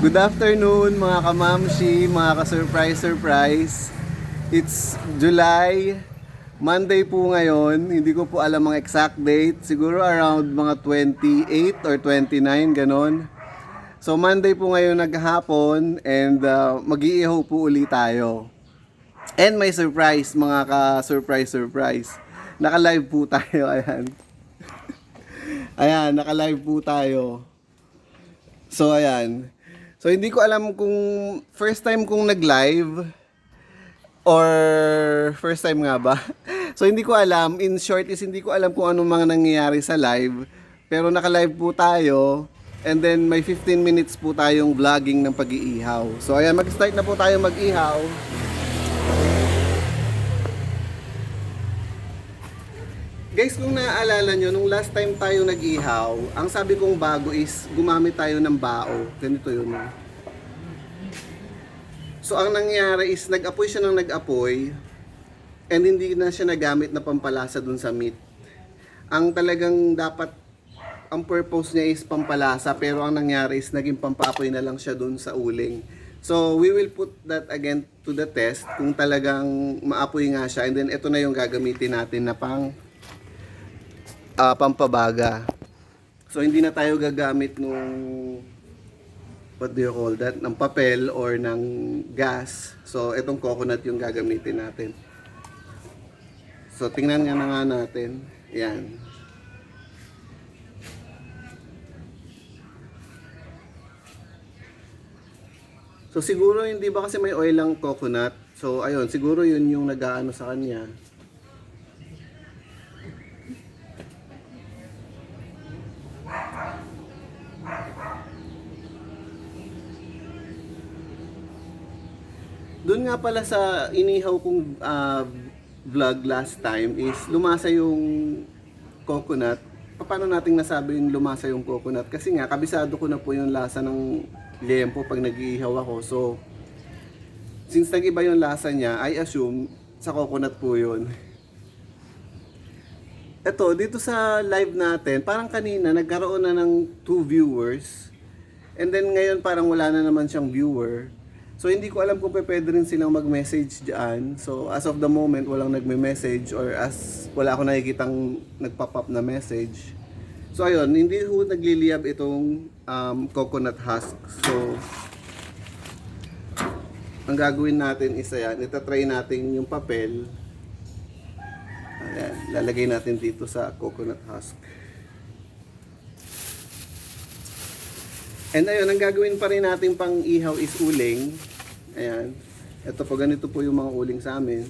Good afternoon mga kamamshi, mga ka-surprise surprise. It's July, Monday po ngayon. Hindi ko po alam ang exact date. Siguro around mga 28 or 29, ganon. So Monday po ngayon naghapon and uh, mag-iihaw po uli tayo. And may surprise, mga ka-surprise surprise. Naka-live po tayo, ayan. ayan, naka-live po tayo. So ayan. So hindi ko alam kung first time kong nag-live or first time nga ba. So hindi ko alam, in short is hindi ko alam kung anong mga nangyayari sa live. Pero naka-live po tayo and then may 15 minutes po tayong vlogging ng pag-iihaw. So ayan, mag-start na po tayo mag-ihaw. Guys, kung naaalala nyo, nung last time tayo nag-ihaw, ang sabi kong bago is gumamit tayo ng bao. Ganito yun. So, ang nangyari is nag-apoy siya ng nag-apoy and hindi na siya nagamit na pampalasa dun sa meat. Ang talagang dapat, ang purpose niya is pampalasa pero ang nangyari is naging pampapoy na lang siya dun sa uling. So, we will put that again to the test kung talagang maapoy nga siya and then ito na yung gagamitin natin na pang ah, pampabaga. So hindi na tayo gagamit nung what do you call that? ng papel or ng gas. So itong coconut yung gagamitin natin. So tingnan nga na nga natin. Yan. So siguro hindi ba kasi may oil lang coconut. So ayun, siguro yun yung nag-aano sa kanya. Doon nga pala sa inihaw kong ah, vlog last time is lumasa yung coconut. Paano nating nasabi yung lumasa yung coconut? Kasi nga, kabisado ko na po yung lasa ng liempo pag nag-iihaw ako. So, since nag-iba yung lasa niya, I assume sa coconut po yun. Eto, dito sa live natin, parang kanina nagkaroon na ng two viewers. And then ngayon parang wala na naman siyang viewer. So hindi ko alam kung pwede rin silang mag-message diyan. So as of the moment walang nagme-message or as wala ako nakikitang nagpop-up na message. So ayun, hindi ho nagliliyab itong um, coconut husk. So ang gagawin natin is ayan, itatry natin yung papel. Ayan, lalagay natin dito sa coconut husk. And ayun, ang gagawin pa rin natin pang ihaw is uling. Ayan. Ito po, ganito po yung mga uling sa amin.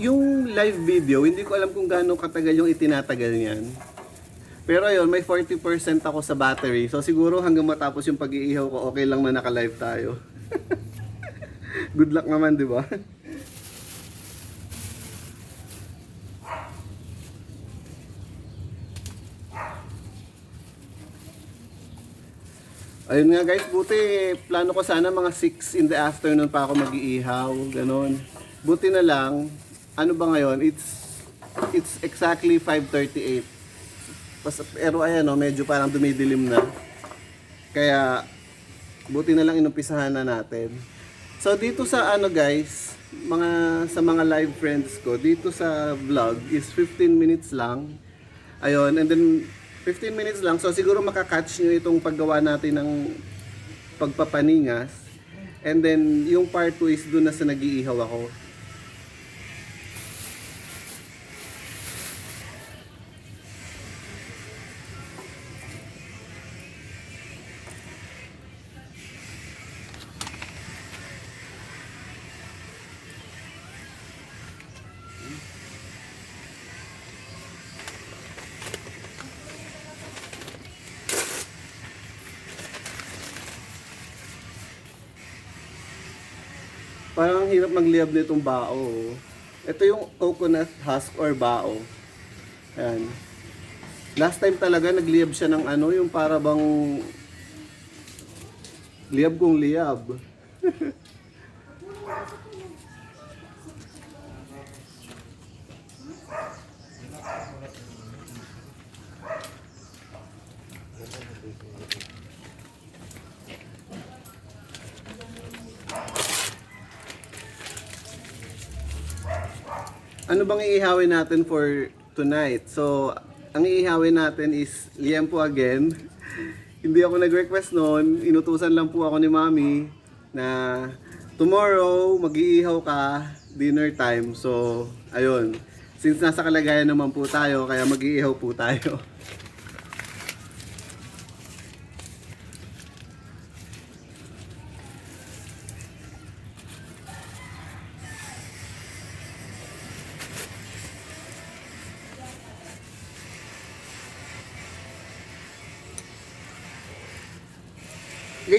Yung live video, hindi ko alam kung gaano katagal yung itinatagal niyan. Pero ayun, may 40% ako sa battery. So siguro hanggang matapos yung pag-iihaw ko, okay lang na naka-live tayo. Good luck naman, di ba? Ayun nga guys, buti plano ko sana mga 6 in the afternoon pa ako mag-iihaw, ganon. Buti na lang, ano ba ngayon? It's it's exactly 5:38. Pas- Pero ayan no, medyo parang dumidilim na. Kaya buti na lang inumpisahan na natin. So dito sa ano guys, mga sa mga live friends ko, dito sa vlog is 15 minutes lang. Ayun, and then 15 minutes lang. So siguro makakatch nyo itong paggawa natin ng pagpapaningas. And then yung part 2 is doon na sa nag-iihaw ako. Parang ang hirap magliyab nitong bao. oh. Ito yung coconut husk or bao. Ayan. Last time talaga nagliyab siya ng ano, yung para bang liyab kong liyab. ano bang iihawin natin for tonight? So, ang iihawin natin is liempo again. Hindi ako nag-request noon. Inutusan lang po ako ni Mami na tomorrow mag-iihaw ka dinner time. So, ayun. Since nasa kalagayan naman po tayo, kaya mag-iihaw po tayo.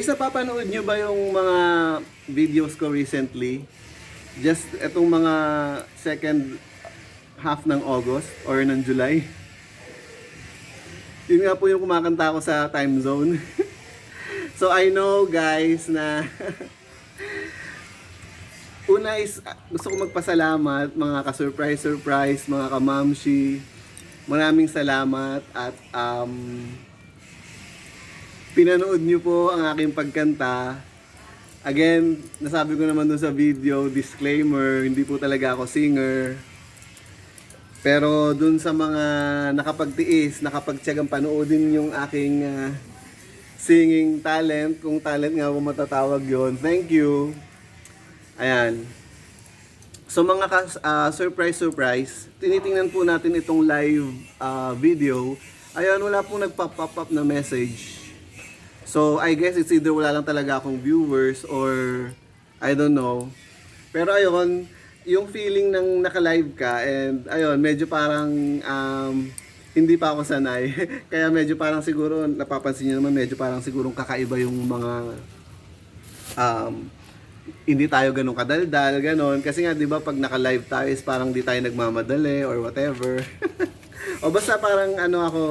Guys, napapanood nyo ba yung mga videos ko recently? Just itong mga second half ng August or ng July. Yun nga po yung kumakanta ko sa time zone. so I know guys na Una is ah, gusto ko magpasalamat mga ka-surprise surprise, mga kamamshi. Maraming salamat at um, pinanood niyo po ang aking pagkanta. Again, nasabi ko naman dun sa video, disclaimer, hindi po talaga ako singer. Pero dun sa mga nakapagtiis, nakapagtyagang panoodin yung aking ah, singing talent, kung talent nga kung matatawag yon thank you. Ayan. So mga kas- ah, surprise surprise, tinitingnan po natin itong live ah, video. Ayan, wala pong nagpa-pop up na message. So, I guess it's either wala lang talaga akong viewers or I don't know. Pero ayun, yung feeling ng naka-live ka and ayun, medyo parang um, hindi pa ako sanay. Kaya medyo parang siguro, napapansin niyo naman, medyo parang siguro kakaiba yung mga um, hindi tayo ganun kadaldal, ganun. Kasi nga, di ba, pag naka-live tayo is parang di tayo nagmamadali or whatever. o basta parang ano ako,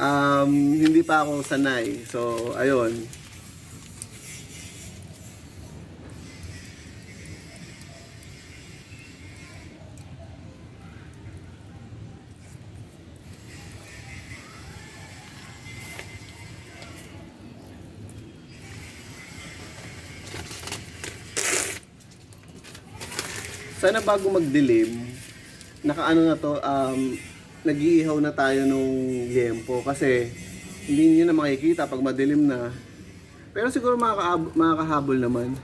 um, hindi pa ako sanay. So, ayun. Sana bago magdilim, nakaano na to, um, nag-iihaw na tayo nung yempo kasi hindi niyo na makikita pag madilim na. Pero siguro makaka- makakahabol naman.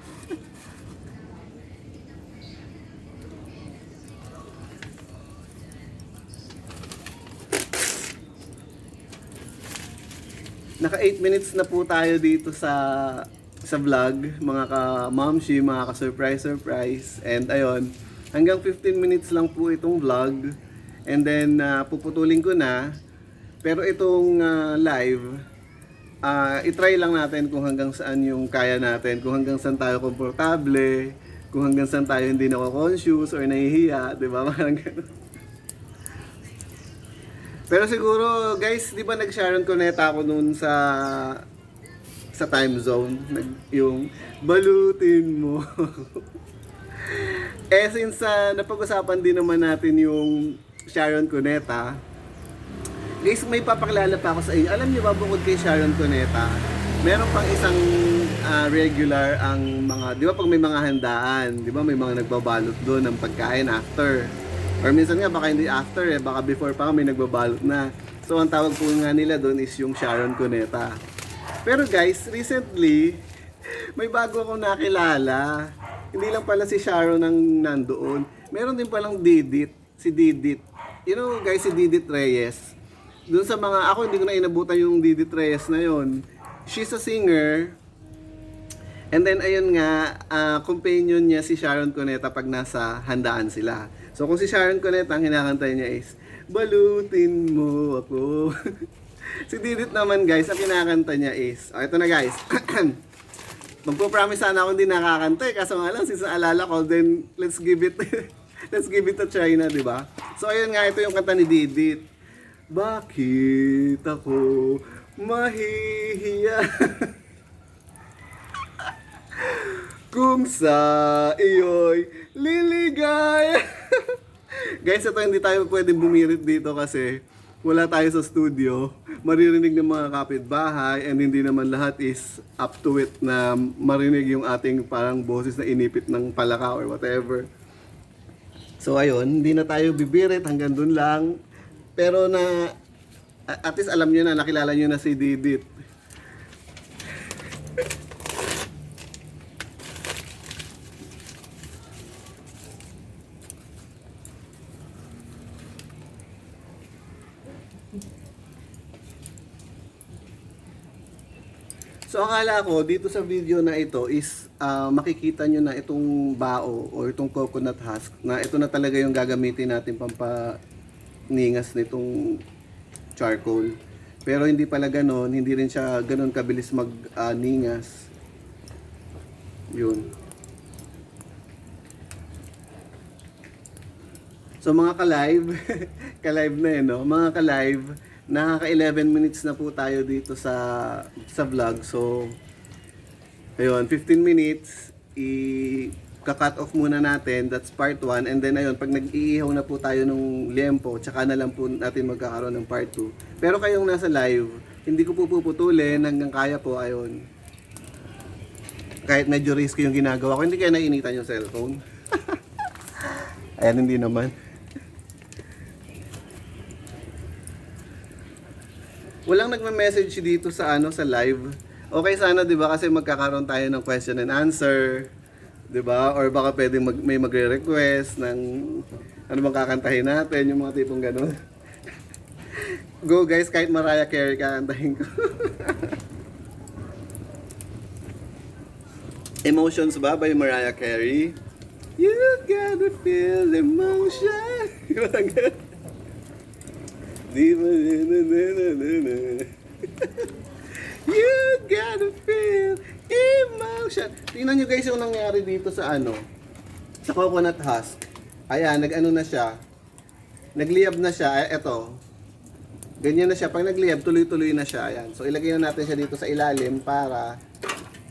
Naka 8 minutes na po tayo dito sa sa vlog, mga ka-momshi, mga ka-surprise surprise. And ayun, hanggang 15 minutes lang po itong vlog. And then ah, puputulin ko na. Pero itong ah, live, ah itry lang natin kung hanggang saan yung kaya natin, kung hanggang saan tayo komportable, kung hanggang saan tayo hindi nako-conscious or nahihiya, 'di ba? Parang ganun. Pero siguro, guys, di ba nag-Sharon Cuneta ako noon sa sa time zone, nag, yung balutin mo. eh since ah, napag-usapan din naman natin yung Sharon Cuneta, guys, may papakilala pa ako sa inyo. Alam niyo ba bukod kay Sharon Cuneta, meron pang isang ah, regular ang mga, di ba pag may mga handaan, di ba may mga nagbabalot doon ng pagkain after. Or minsan nga baka hindi after eh, baka before pa kami nagbabalot na. So ang tawag po nga nila doon is yung Sharon Cuneta. Pero guys, recently, may bago akong nakilala. Hindi lang pala si Sharon ang nandoon. Meron din palang Didit, si Didit. You know guys, si Didit Reyes. Doon sa mga, ako hindi ko na inabutan yung Didit Reyes na yon. She's a singer. And then ayun nga, ah, companion niya si Sharon Cuneta pag nasa handaan sila. So kung si Sharon Cuneta ang kinakanta niya is, Balutin mo ako. si Didit naman guys, ang kinakanta niya is, oh, ito na guys. Magpo-promise sana ako hindi nakakanta eh. Kaso nga lang, since naalala ko, then let's give it, let's give it a try na, di ba? So ayun nga, ito yung kanta ni Didit. Bakit ako mahihiya? Kung sa iyo'y liligay. Guys, ito hindi tayo pwedeng bumirit dito kasi wala tayo sa studio. Maririnig ng mga kapitbahay and hindi naman lahat is up to it na marinig yung ating parang boses na inipit ng palaka or whatever. So ayun, hindi na tayo bibirit hanggang dun lang. Pero na at least alam niyo na nakilala niyo na si Didit. So akala ko dito sa video na ito is ah, makikita nyo na itong bao or itong coconut husk na ito na talaga yung gagamitin natin pampaningas nitong charcoal. Pero hindi pala ganon, hindi rin siya ganon kabilis magningas. Yun. So mga ka-live, ka-live na eh, no? Mga ka-live, nakaka 11 minutes na po tayo dito sa sa vlog. So ayun, 15 minutes i cut off muna natin. That's part 1 and then ayun, pag nag-iihaw na po tayo ng liempo, tsaka na lang po natin magkakaroon ng part 2. Pero kayong nasa live, hindi ko po puputulin hanggang kaya po ayun. Kahit medyo risky yung ginagawa ko, hindi kaya nainitan yung cellphone. Ayan, hindi naman. Walang nagme-message dito sa ano sa live. Okay sana 'di ba kasi magkakaroon tayo ng question and answer, 'di ba? Or baka pwedeng mag, may magre-request ng ano bang kakantahin natin, yung mga tipong ganun. Go guys, kahit Mariah Carey kakantahin ko. Emotions ba by Mariah Carey? You gotta feel emotion. Di ba na na na na na. You gotta feel emotion. Tingnan nyo guys yung nangyari dito sa ano. Sa coconut husk. Ayan, nag-ano na siya. Nagliyab na siya. Eh, Eto. Ganyan na siya. Pag nagliyab, tuloy-tuloy na siya. Ayan. So ilagay na natin siya dito sa ilalim para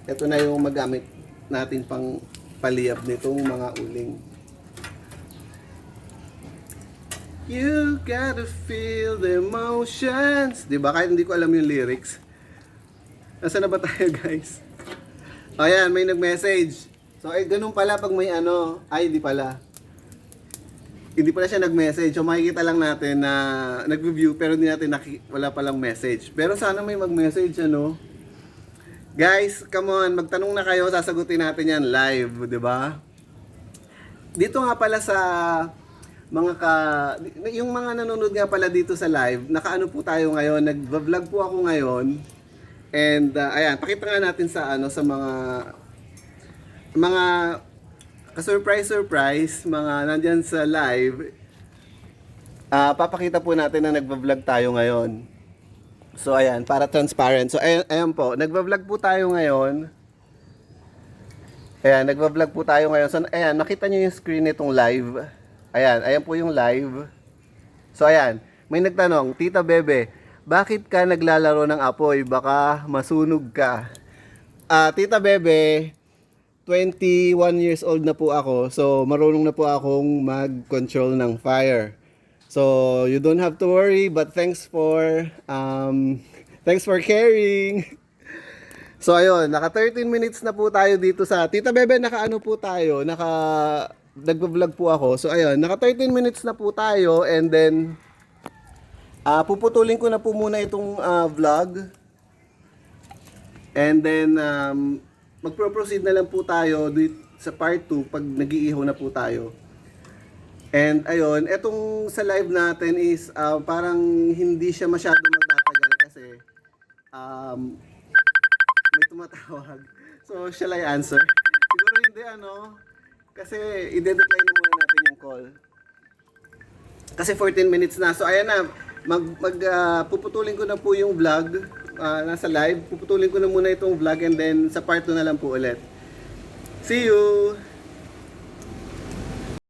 ito na yung magamit natin pang paliyab nitong mga uling. You gotta feel the emotions. Di ba? Kahit hindi ko alam yung lyrics. Nasaan na ba tayo, guys? Ayan, may nag-message. So, eh, ganun pala pag may ano. Ay, hindi pala. Hindi pala siya nag-message. So, makikita lang natin na nag-review pero hindi natin naki- wala palang message. Pero sana may mag-message, ano? Guys, come on, magtanong na kayo, sasagutin natin yan live, di ba? Dito nga pala sa mga ka yung mga nanonood nga pala dito sa live, nakaano po tayo ngayon, nagva-vlog po ako ngayon. And uh, ayan, pakita nga natin sa ano sa mga mga ka-surprise surprise, mga nandyan sa live. Ah, papakita po natin na nagva-vlog tayo ngayon. So ayan, para transparent. So ayan, ayan po, nagva-vlog po tayo ngayon. Ayan, nagva-vlog po tayo ngayon. So ayan, nakita niyo yung screen nitong live. Ayan, ayan po yung live. So ayan, may nagtanong, Tita Bebe, bakit ka naglalaro ng apoy? Baka masunog ka. Ah, Tita Bebe, 21 years old na po ako. So marunong na po akong mag-control ng fire. So you don't have to worry, but thanks for um thanks for caring. So ayun, naka 13 minutes na po tayo dito sa Tita Bebe, naka ano po tayo, naka nagvo-vlog po ako. So ayun, naka 13 minutes na po tayo and then ah puputulin ko na po muna itong ah, vlog. And then um magpro-proceed na lang po tayo sa part 2 pag nag-iihaw na po tayo. And ayun, etong sa live natin is ah, parang hindi siya masyado magtatagal kasi um, may tumatawag. So, shall I answer? Siguro hindi ano, kasi i-decline na muna natin yung call. Kasi 14 minutes na. So, ayan na, mag, mag ah, puputulin ko na po yung vlog, ah, nasa live. Puputulin ko na muna itong vlog and then sa part 2 na lang po ulit. See you!